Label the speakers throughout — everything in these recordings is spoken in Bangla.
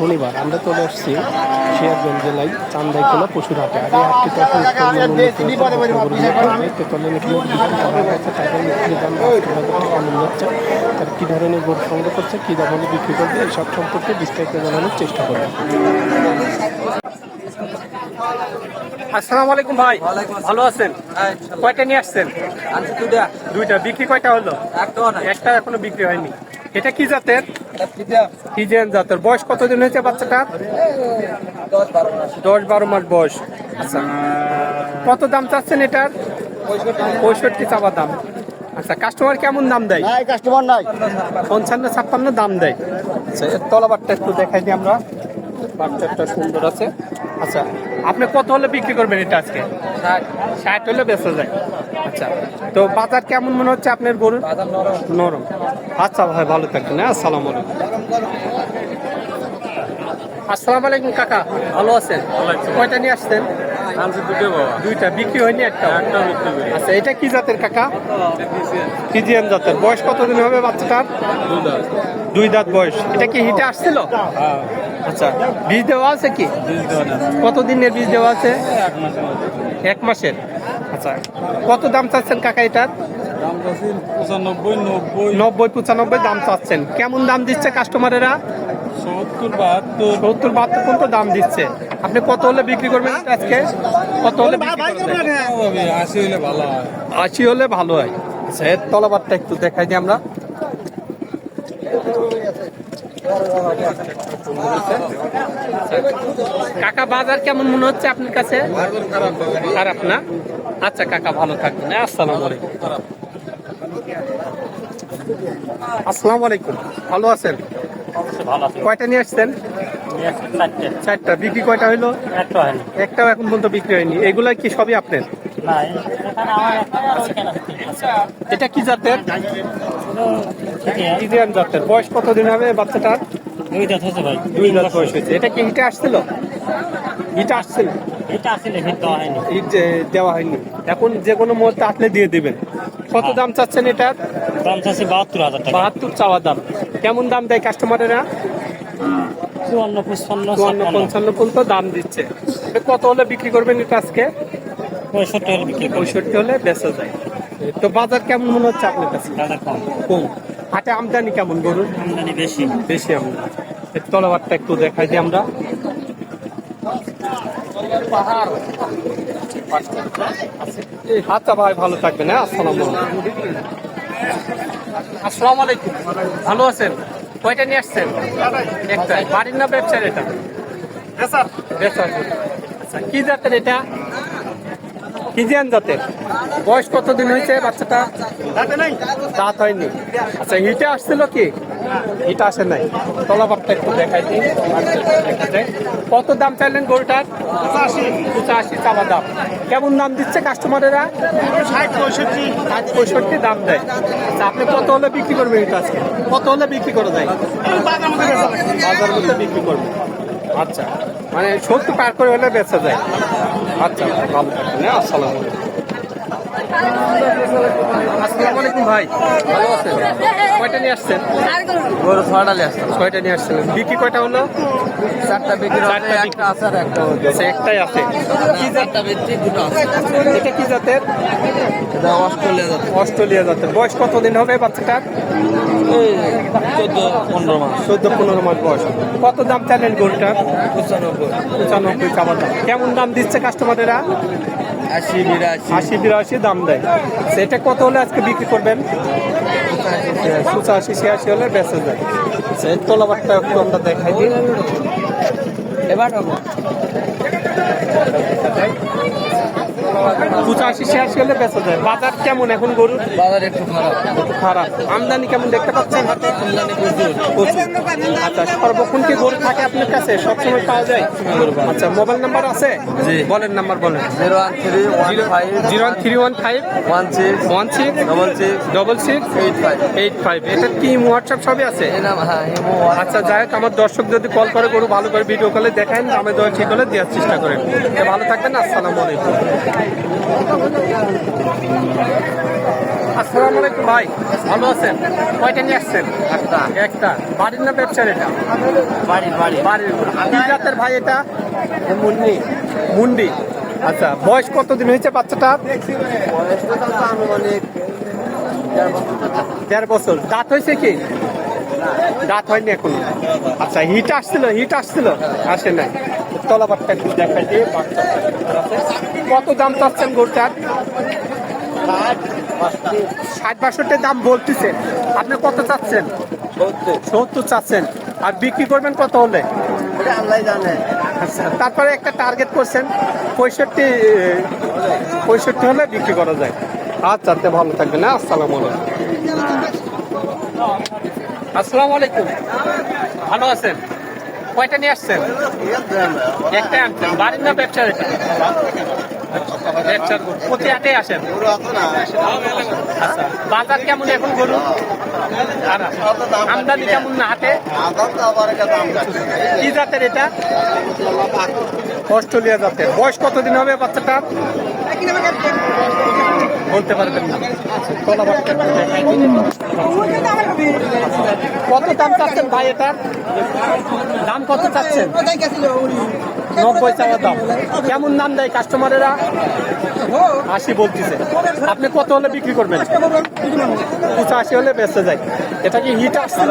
Speaker 1: শনিবার আমরা চলে আসছি সিরাজগঞ্জ জেলায় চান্দাইকোলা পশুর হাটে আর এই হাটটি তখন তেতলের যাচ্ছে তারা কী ধরনের গরু সংগ্রহ করছে কী দামে বিক্রি করবে এইসব সম্পর্কে বিস্তারিত জানানোর চেষ্টা করবে। আসসালামু আলাইকুম ভাই। ভালো আছেন? কয়টা নিয়ে আসছেন? দুইটা। বিক্রি কয়টা হলো? একটা এখনও বিক্রি হয়নি। এটা কি জাতের? ফিজিয়ান জাতের বয়স কতদিন হয়েছে বাচ্চাটার?
Speaker 2: দশ বারো মাস
Speaker 1: দশ বারো মাস বয়স। আচ্ছা কত দাম চাচ্ছেন এটার? পঁয়ষট্টি চাবা দাম। আচ্ছা কাস্টমার কেমন দাম দেয়?
Speaker 2: নাই কাস্টমার নাই।
Speaker 1: পঞ্চান্ন ছাপ্পান্ন দাম দেয়। আচ্ছা এর তলাবারটা একটু দেখাই দিই আমরা। বাচ্চাটা সুন্দর আছে। আচ্ছা আপনি কত হলে বিক্রি করবেন এটা আজকে? ষাট হলে বেঁচে যায়। আচ্ছা তো বাজার কেমন মনে হচ্ছে আপনার গরুর?
Speaker 2: নরম।
Speaker 1: আচ্ছা ভাই ভালো থাকবেন হ্যাঁ আসসালামু আলাইকুম। আসসালামু আলাইকুম কাকা ভালো আছেন? কয়টা নিয়ে আসছেন? দুইটা বিক্রি হয়নি একটা? আচ্ছা এটা কি জাতের কাকা? ফিজিয়ান জাতের। বয়স কতদিন হবে বাচ্চাটার? দুই দাঁত। বয়স। এটা কি হিটে আসছিল?
Speaker 2: হ্যাঁ।
Speaker 1: আচ্ছা বীজ দেওয়া আছে কি?
Speaker 2: বীজ
Speaker 1: কত দিনের বীজ দেওয়া আছে?
Speaker 2: এক মাসের।
Speaker 1: আচ্ছা কত দাম চাচ্ছেন কাকা এটার?
Speaker 2: নব্বই।
Speaker 1: নব্বই পঁচানব্বই দাম চাচ্ছেন। কেমন দাম দিচ্ছে কাস্টমারেরা?
Speaker 2: সত্তর বাহাত্তর।
Speaker 1: সত্তর বাহাত্তর পর্যন্ত দাম দিচ্ছে। আপনি কত হলে বিক্রি করবেন আজকে? কত হলে বিক্রি করবেন?
Speaker 2: হবে আশি হলে ভালো হয়।
Speaker 1: আশি হলে ভালো হয়। আচ্ছা এর তলাবারটা একটু দেখাই দিই আমরা। কাকা বাজার কেমন মনে হচ্ছে আপনার কাছে?
Speaker 2: খারাপ
Speaker 1: খারাপ না? আচ্ছা কাকা ভালো থাকবেন। হ্যাঁ, আসসালামু আলাইকুম। আসসালামু আলাইকুম। ভালো আছেন? কয়টা নিয়ে আসছেন?
Speaker 3: চারটা।
Speaker 1: বিক্রি কয়টা হইল? একটাও এখন পর্যন্ত বিক্রি হয়নি। এগুলা কি সবই আপনার। এটা কি জাতের। ইন্ডিয়ান জাতের। বয়স কতদিন হবে বাচ্চাটার?
Speaker 3: দুই দাঁত হচ্ছে ভাই।
Speaker 1: দুই দাঁত বয়স হয়েছে। এটা কি হিটে আসছিল? হিটে
Speaker 3: আসলে হিট দেওয়া হয়নি।
Speaker 1: হিট দেওয়া হয়নি। এখন যে কোনো মুহূর্তে আসলে দিয়ে দিবেন। কত দাম চাচ্ছেন এটার?
Speaker 3: দাম চাচ্ছে বাহাত্তর হাজার টাকা।
Speaker 1: বাহাত্তর চাওয়া দাম। কেমন দাম দেয় কাস্টমারেরা
Speaker 3: চুয়ান্ন পঁচপান্ন
Speaker 1: চুয়ান্ন পঞ্চান্ন পর্যন্ত দাম দিচ্ছে। কত হলে বিক্রি করবেন এটা আজকে?
Speaker 3: পঁয়ষট্টি হলে বিক্রি
Speaker 1: পঁয়ষট্টি হলে বেচা যায়। তো বাজার কেমন মনে হচ্ছে আপনার কাছে?
Speaker 3: বাজার কম।
Speaker 1: কম। হাটে আমদানি কেমন গরুর?
Speaker 3: আমদানি বেশি।
Speaker 1: বেশি এর তলাবারটা একটু দেখাই দিই আমরা। আচ্ছা ভাই ভালো থাকবেন হ্যাঁ? আসসালামু আলাইকুম। আসসালামু আলাইকুম। ভালো আছেন? কয়টা নিয়ে আসছেন? একটা বাড়ির না ব্যবসার এটা? আচ্ছা কি জাতের এটা? কিজিয়ান জাতের। বয়স কতদিন হয়েছে বাচ্চাটা? দাঁত হয়নি। আচ্ছা হিটে আসছিল কি? হিট আসে নাই। তলাবারটা একটু দেখাই দিই। কত দাম চাইলেন গরুটার? পঁচাশি। চাবা দাম। কেমন দাম দিচ্ছে কাস্টমারেরা? ষাট পঁয়ষট্টি। ষাট পঁয়ষট্টি দাম দেয়। আপনি কত হলে বিক্রি করবেন এটা আজকে? কত হলে বিক্রি করে দেয় বাজার মধ্যে বিক্রি করবেন। আচ্ছা। মানে সত্তর পার করে হলে বেচা যায়। আচ্ছা ভালো থাকবেন হ্যাঁ আসসালামু আলাইকুম ভাই। ভালো আছেন? কয়টা নিয়ে আসছেন?
Speaker 2: গরু
Speaker 1: ছয়টা নিয়ে আসছেন। বিক্রি কয়টা হলো?
Speaker 2: চারটা বিক্রি
Speaker 1: চারটা
Speaker 2: একটা আছে আর একটা
Speaker 1: একটাই আছে। কি জাত?
Speaker 2: বিক্রি দুটো আছে।
Speaker 1: এটা কি জাতের?
Speaker 2: এটা অস্ট্রেলিয়া যাচ্ছে
Speaker 1: অস্ট্রেলিয়া জাতের। বয়স কতদিন হবে বাচ্চাটার?
Speaker 2: চোদ্দ পনেরো মাস।
Speaker 1: চোদ্দ পনেরো মাস বয়স। কত দাম চাইলেন গরুটার?
Speaker 2: পঁচানব্বই।
Speaker 1: পঁচানব্বই চাবার দাম কেমন দাম দিচ্ছে কাস্টমারেরা
Speaker 2: আশি বিরাশি।
Speaker 1: আশি বিরাশি দাম দেয়। সেটা কত হলে আজকে বিক্রি করবেন? পঁচাশি ছিয়াশি হলে বেঁচে যায়। সেই তোলাবারটা একটু আমরা দেখাই দিই।
Speaker 2: এবার।
Speaker 1: পঁচাশি ছিয়াশি হলে বেচা যায়। বাজার কেমন? এখন গরুর
Speaker 2: বাজার একটু খারাপ।
Speaker 1: খারাপ। আমদানি কেমন দেখতে পাচ্ছেন?
Speaker 2: আমদানি প্রচুর।
Speaker 1: আচ্ছা সর্বক্ষণ কি গরু থাকে আপনার কাছে? সবসময় পাওয়া যায়? আচ্ছা মোবাইল নাম্বার আছে। বলেন নাম্বার বলেন।
Speaker 2: Zero one three one five
Speaker 1: zero three one five
Speaker 2: one six
Speaker 1: one six
Speaker 2: double six
Speaker 1: double six
Speaker 2: eight five.
Speaker 1: Eight five. এটা কি হোয়াটসঅ্যাপ সবই আছে?
Speaker 2: হ্যাঁ
Speaker 1: আচ্ছা যাই হোক আমার দর্শক যদি কল করে গরু ভালো করে ভিডিও কলে দেখেন আমি ঠিক হলে দেওয়ার চেষ্টা করেন। ভালো থাকবেন আসসালামু আলাইকুম। আসসালামু আলাইকুম ভাই ভালো আছেন? কয়টা নিয়ে আসছেন? একটা। একটা। বাড়ির না ব্যবসার এটা? বাড়ির বাড়ি বাড়ির। কি জাতের ভাই এটা? মুন্ডি। মুন্ডি। আচ্ছা বয়স কতদিন হয়েছে বাচ্চাটা? দেড় বছর দাঁত হয়েছে কি? দাঁত হয়নি এখন। আচ্ছা হিট আসছিল হিট আসছিল। আসে নাই। তলাবারটা একটু দেখাই দিয়ে বাচ্চা কত দাম চাচ্ছেন গরুটার? ষাট বাষট্টির দাম বলতেছে। আপনি কত চাচ্ছেন? সত্তর। চাচ্ছেন। আর বিক্রি করবেন কত হলে? আচ্ছা তারপরে একটা টার্গেট করছেন পঁয়ষট্টি পঁয়ষট্টি হলে বিক্রি করা যায়। আচ্ছা তে ভালো থাকবেন হ্যাঁ আসসালামু আলাইকুম। আসসালামু আলাইকুম। ভালো আছেন? কয়টা নিয়ে আসছেন? একটা আনছেন। বাড়ির না ব্যবসা এটা? ব্যবসার প্রতি হাটে আসেন? আচ্ছা বাজার কেমন এখন গরু। আমদানি কেমন না হাটে? কি জাতের এটা? অস্ট্রেলিয়া জাতের বয়স কতদিন হবে বাচ্চাটা? বলতে পারবেন না। কত দাম চাচ্ছেন ভাই এটা? দাম কত চাচ্ছেন? নব্বই চাওয়া দাম। কেমন দাম দেয় কাস্টমারেরা আশি বলতেছে। আপনি কত হলে বিক্রি করবেন? পঁচাশি হলে বেঁচে যায় এটা কি হিট আসছিল?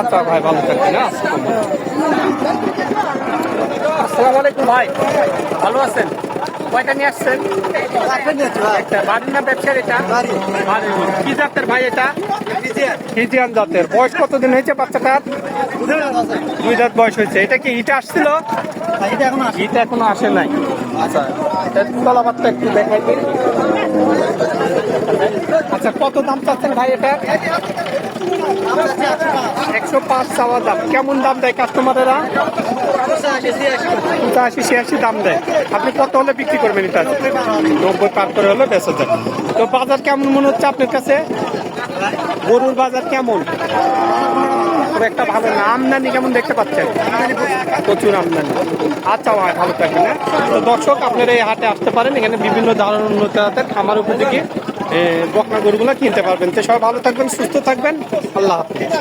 Speaker 1: আচ্ছা ভাই ভালো থাকবেন হ্যাঁ? আসসালামু আলাইকুম ভাই। ভালো আছেন? কয়টা নিয়ে আসছেন? বাড়ির না ব্যবসার এটা? কি জাতের ভাই এটা? ফিজিয়ান। জাতের। বয়স কতদিন হয়েছে বাচ্চাটার? দুই দাঁত বয়স হয়েছে। এটা কি হিট আসছিল? হিট এখনও আসে নাই। আচ্ছা এটা তলাবারটা একটু দেখাই দিন আচ্ছা কত দাম চাচ্ছেন ভাই এটা? একশো পাঁচ চাওয়া দাম। কেমন দাম দেয় কাস্টমারেরা? পঁচাশি, ছিয়াশি দাম দেয়। আপনি কত হলে বিক্রি করবেন এটা? নব্বই পার করে হলে বেঁচে যায়। তো বাজার কেমন মনে হচ্ছে আপনার কাছে? গরুর বাজার কেমন? খুব একটা ভালো আমদানি কেমন দেখতে পাচ্ছেন? প্রচুর আমদানি আচ্ছা ভাই, ভালো থাকবেন হ্যাঁ? তো দর্শক, আপনারা এই হাটে আসতে পারেন, এখানে বিভিন্ন ধরনের উন্নত হাতের খামার উপযোগী বকনা গরুগুলো কিনতে পারবেন। তো সবাই ভালো থাকবেন, সুস্থ থাকবেন। আল্লাহ হাফিজ।